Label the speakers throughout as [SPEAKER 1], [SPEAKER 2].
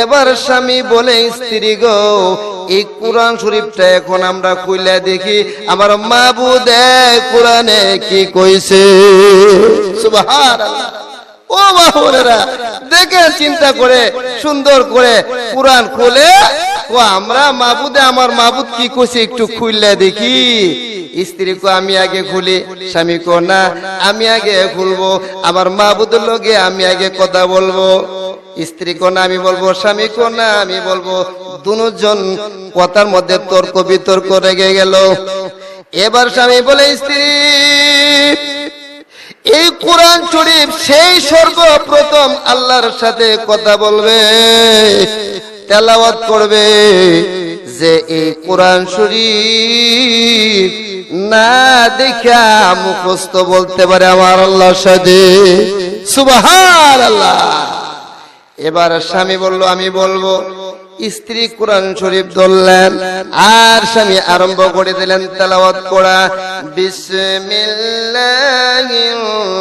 [SPEAKER 1] এবার স্বামী বলে, স্ত্রী গো, এই কোরআন শরীফটা এখন আমরা কইলে দেখি। আমার মাবুদ কোরআনে কি কইছে? ও বাহুরেরা দেখে চিন্তা করে, সুন্দর করে কোরআন খুলে ও আমরা মাবুদে, আমার মাবুদ কি কইছে একটু খুললে দেখি। স্ত্রী কো, আমি আগে খুলি, স্বামী কো না, আমি আগে খুলবো। আমার মাবুদের লগে আমি আগে কথা বলব। স্ত্রী কো না, আমি বলব, স্বামী কো না, আমি বলব, দুজন কথার মধ্যে তর্ক বিতর্ক রেগে গেল। এবার স্বামী বলে, স্ত্রী, এই কোরআন শরীফ সেই সর্বপ্রথম আল্লাহর সাথে কথা বলবে। তেলাওয়াত করবে যে এই কোরআন শরীফ না দেখা মুখস্থ বলতে পারে আমার আল্লাহ সাথে। সুবাহার আল্লাহ এবার স্বামী বলল, আমি বলব, স্ত্রী কোরআন শরীফ ধরলেন, আর স্বামী আরম্ভ করে দিলেন তেলাওয়াত করা। বিসমিল্লাহির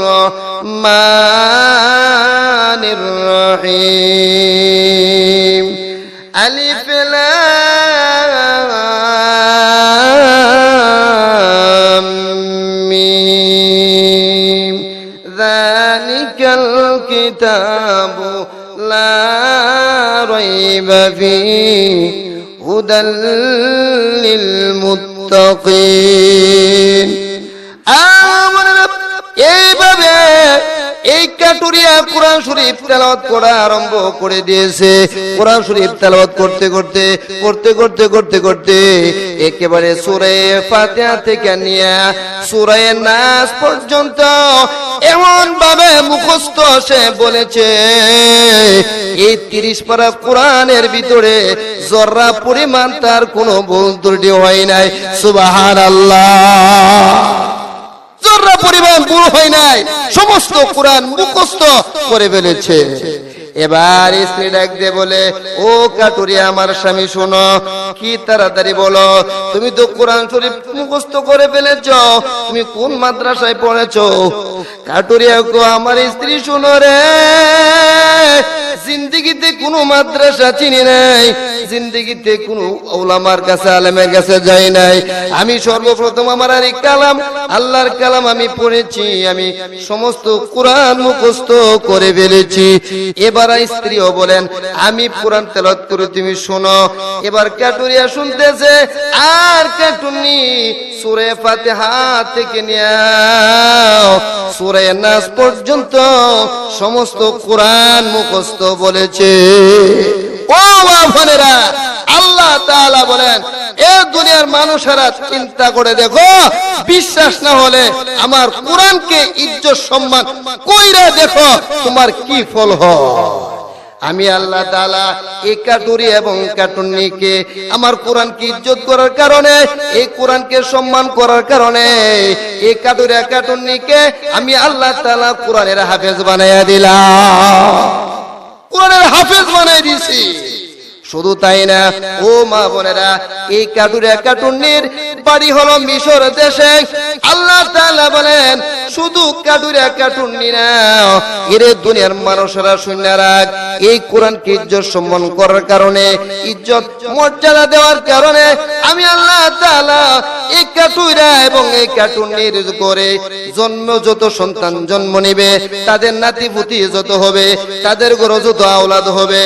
[SPEAKER 1] রহমানির রহিম। যালিকাল কিতাবু لا ريب فيه هدى للمتقين আমাদের এইভাবে এই কাটুরিয়া কোরআন শরীফ তেলাওয়াত করা আরম্ভ করে দিয়েছে। কোরআন শরীফ তেলাওয়াত করতে করতে করতে করতে করতে করতে একেবারে সূরা ফাতিহা থেকে নিয়ে সূরা নাস পর্যন্ত এমন ভাবে মুখস্থ সে বলেছে, এই তিরিশ পারা কোরআনের ভিতরে জর্রা পরিমাণ তার কোনো ভুল ত্রুটি হয় নাই। সুবাহান আল্লাহ জর্রা পরিমাণ বুড়ো হয় নাই। সমস্ত কোরআন মুখস্থ করে ফেলেছে। এবার স্ত্রী ডাক দিয়ে বলে, ও কাটুরি আমার স্বামী, শোনো, কি তাড়াতাড়ি বলো, তুমি তো কোরআন শরীফ মুখস্থ করে ফেলেছ, তুমি কোন মাদ্রাসায় পড়েছ? কাটুরিয়া কো আমার স্ত্রী শোনো রে। জিন্দিগিতে কোনো মাদ্রাসা চিনি নাই, জিন্দিগিতে কোনো ওলামার কাছে আলেমের কাছে যাই নাই। আমি সর্বপ্রথম আমার আর কালাম, আল্লাহর কালাম আমি পড়েছি, আমি সমস্ত কোরআন মুখস্থ করে ফেলেছি। এবার স্ত্রীও বলেন, আমি কোরআন তেলত করে, তুমি শোনো। এবার ক্যাটুরিয়া শুনতেছে, আর ক্যাটুনি সুরে ফাতিহা থেকে নিয়ে সুরে নাস পর্যন্ত সমস্ত কোরআন মুখস্থ বলেছে। ও বাফানেরা আল্লাহ তাআলা বলেন, এ দুনিয়ার মানুষেরা চিন্তা করে দেখো, বিশ্বাস না হলে আমার কোরআনকে ইজ্জত সম্মান কইরা দেখো, তোমার কি ফল হয়? আমি আল্লাহ তালা এই কাটুরি এবং কাটুনিকে আমার কোরআনকে ইজ্জত করার কারণে, এই কোরআনকে সম্মান করার কারণে, এই কাটুরি কাটুনিকে আমি আল্লাহ তাআলা কোরআনের হাফেজ বানাইয়া দিলাম। কোরআনের হাফেজ বানাই দিছি। শুধু তাই না, ও মা বোনেরা, এই কাটুরে কাটুন্নির বাড়ি হলো মিশর দেশে। আল্লাহ তালা বলেন শুধু কাটুরে কাটুন্নি না এরে দুনিয়ার মানুষেরা শূন্য রাখ, এই কোরআনকে ইজ্জত সম্মান করার কারণে, ইজ্জত মর্যাদা দেওয়ার কারণে আমি আল্লাহ তাআলা এই কাটুরা এবং এই কাটুন্নির করে জন্ম, যত সন্তান জন্ম নিবে, তাদের নাতি পুতি যত হবে, তাদের গরো যত আওলাদ হবে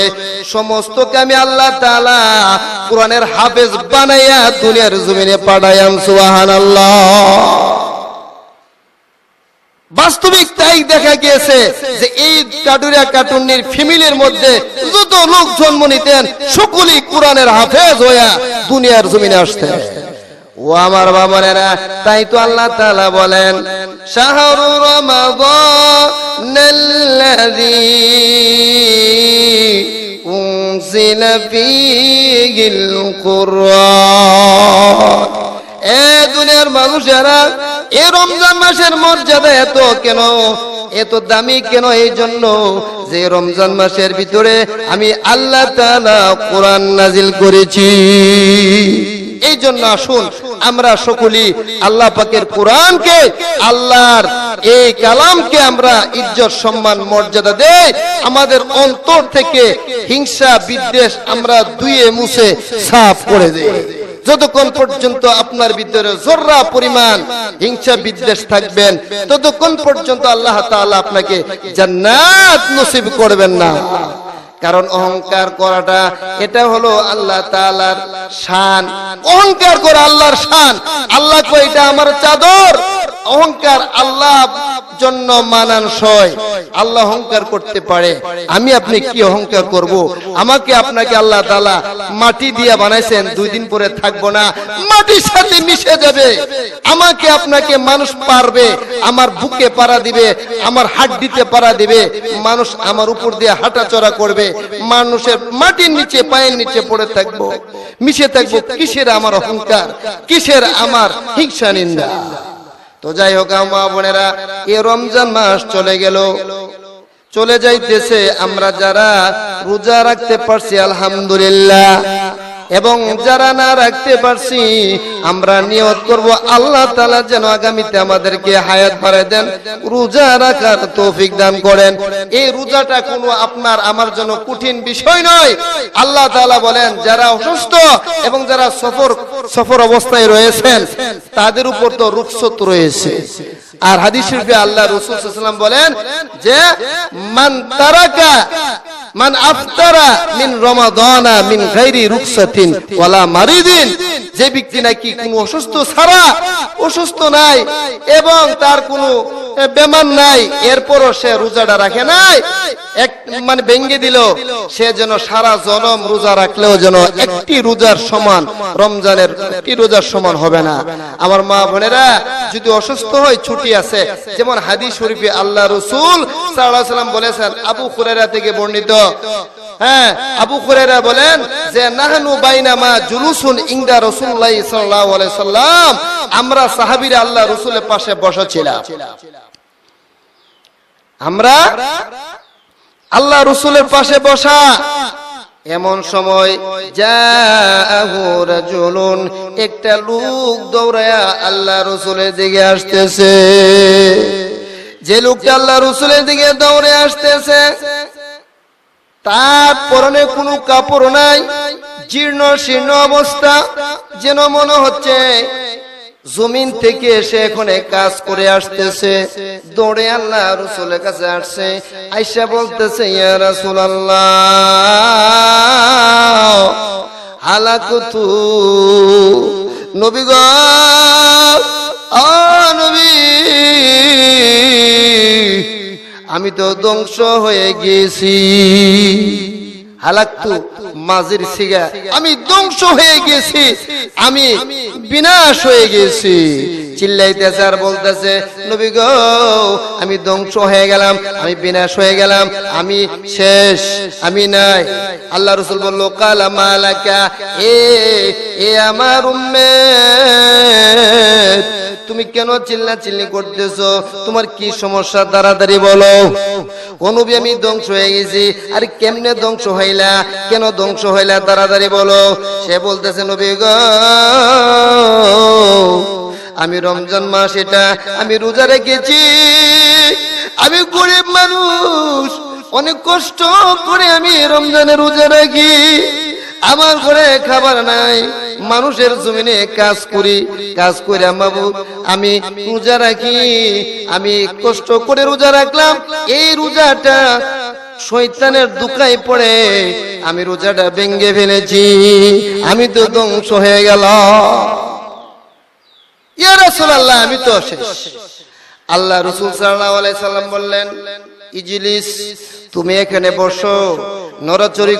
[SPEAKER 1] সমস্তকে আমি আল্লাহ তাআলা কোরআনের হাফেজ বানাইয়া দুনিয়ার জমিনে পাঠাইয়াম, সুবহানাল্লাহ। বাস্তবিক তাই দেখা গিয়েছে যে এই কাটুরিয়া কাটুন্নির ফ্যামিলির মধ্যে যত লোক জন্ম নিতেন, সকলেই কোরআনের হাফেজ হইয়া দুনিয়ার জমিনে আসতেন। ও আমার তাই তো আল্লাহ বলেন, শাহরু এ দুনিয়ার মানুষেরা এ রমজান মাসের মর্যাদা এত কেন? এত দামি কেন এই জন্য? যে রমজান মাসের ভিতরে আমি আল্লাহ তাআলা কোরআন নাজিল করেছি। এই জন্য আসুন, আমরা সকলেই আল্লাহ পাকের কোরআনকে, আল্লাহর এই কালামকে আমরা ইজ্জত, সম্মান, মর্যাদা দেই। আমাদের অন্তর থেকে হিংসা, বিদ্বেষ আমরা দুয়ে মুছে সাফ করে দেই। যতক্ষণ পর্যন্ত আপনার ভিতরে জোররা পরিমাণ হিংসা বিদ্বেষ থাকবেন, ততক্ষণ পর্যন্ত আল্লাহ তাআলা আপনাকে জান্নাত নসিব করবেন না। কারণ অহংকার করাটা, এটা হলো আল্লাহ তাআলার শান। অহংকার করা আল্লাহর শান। আল্লাহ কয়, এটা আমার চাদর। অহংকার আল্লাহ জন্য মানানসই। আল্লাহ অহংকার করতে পারে। আমি আপনি কি অহংকার করব? আমাকে আপনাকে আল্লাহ তাআলা মাটি দিয়ে বানাইছেন, দুই দিন পরে থাকব না। মাটির সাথে মিশে যাবে। আমাকে আপনাকে মানুষ পারবে, আমার বুকে পাড়া দিবে, আমার হাড্ডিতে পাড়া দিবে। মানুষ আমার উপর দিয়ে হাঁটাচড়া করবে। মানুষের মাটির নিচে, পায়ের নিচে পড়ে থাকব। মিশে থাকব। কিসের আমার অহংকার? কিসের আমার হিংসা নিন্দা? তো যাই হোক মা বোনেরা, এ রমজান মাস চলে গেল। চলে যাইতেছে, আমরা যারা রোজা রাখতে পারছি, আলহামদুলিল্লাহ। এবং যারা না রাখতে পারছি, আমরা নিয়ত করব, আল্লাহ তাআলা যেন আগামীতে আমাদেরকে হায়াত বাড়ায় দেন, রোজা রাখার তৌফিক দান করেন। এই রোজাটা কোনো আপনার, আমার জন্য কঠিন বিষয় নয়। আল্লাহ তাআলা বলেন, যারা অসুস্থ এবং যারা সফর সফর অবস্থায় রয়েছেন তাদের উপর তো রুখসত রয়েছে। আর হাদিস শরীফে আল্লাহ রাসূল সাল্লাল্লাহু আলাইহি ওয়াসাল্লাম বলেন যে, মান তারাকা, মান আফতারা মিন রমাদানা মিন গায়রি রুকসাতিন ওয়ালা মারিদিন। যে ব্যক্তি নাকি কোনো অসুস্থ ছাড়া, অসুস্থ নাই এবং তার কোনো বেমান নাই, এরপরও সে রোজাটা রাখে নাই। এক মানে ভেঙ্গে দিল। সে যেন সারা জনম রোজা রাখলেও যেন একটি রোজার সমান, রমজানের একটি রোজার সমান হবে না। আমার মা বোনেরা, যদি অসুস্থ হয়, ছুটি আছে। যেমন হাদিস শরীফে আল্লাহ রসুল আলাইহি সাল্লাম বলেছেন, আবু হুরায়রা থেকে বর্ণিত হ্যাঁ আবু বলেন যে বাইনামা জুলুসুন আলাইহি সাল্লাম, আমরা আল্লাহ পাশে বসা ছিলাম আমরা আল্লাহ পাশে বসা। এমন সময় রাজুলুন, একটা লোক দৌড়ায়া আল্লাহ রসুলের দিকে আসতেছে। যে লোকটা আল্লাহ রসুলের দিকে দৌড়ে আসতেছে তার পরনে কোনো কাপড় নাই, জীর্ণ শীর্ণ অবস্থা, যেন মনে হচ্ছে জমিন থেকে এসে এখানে কাজ করে আসতেছে, দৌড়ে আল্লাহ রসুলের কাছে আসছে আইসা বলতেছে, ইয়া রাসুল আল্লাহ হালাকুতু নবী গো নবী আমি তো ধ্বংস হয়ে গেছি হালাকু মাঝির সিগা, আমি ধ্বংস হয়ে গেছি আমি বিনাশ হয়ে গেছি চিল্লাইতেছে আর বলতেছে, নবী গো, আমি ধ্বংস হয়ে গেলাম, আমি বিনাশ হয়ে গেলাম, আমি শেষ, আমি নাই। আল্লাহ রসুল বলল, কালা মালাকা, এ এ আমার উম্মেত, তুমি কেন চিল্লা চিল্লি করতেছো? তোমার কি সমস্যা? তাড়াতাড়ি বলো। অনুবি আমি ধ্বংস হয়ে গেছি, আর কেমনে ধ্বংস হইলা? কেন ধ্বংস হইলা? তাড়াতাড়ি বলো। সে বলতেছে, নবী গো আমি রমজান মাস এটা, আমি রোজা রেখেছি। আমি গরিব মানুষ, অনেক কষ্ট করে আমি রমজানে রোজা রাখি। আমার ঘরে খাবার নাই, মানুষের জমিনে কাজ করি, কাজ করে বাবু আমি রোজা রাখি। আমি কষ্ট করে রোজা রাখলাম, এই রোজাটা শৈতানের দুকায় পড়ে, আমি রোজাটা ভেঙ্গে ফেলেছি। আমি তো ধ্বংস হয়ে গেল ইয়া আমি তো আল্লাহ বললেন তুমি এখানে বসো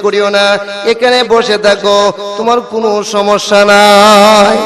[SPEAKER 1] করিও না, এখানে বসে থাকো, তোমার কোনো সমস্যা নাই।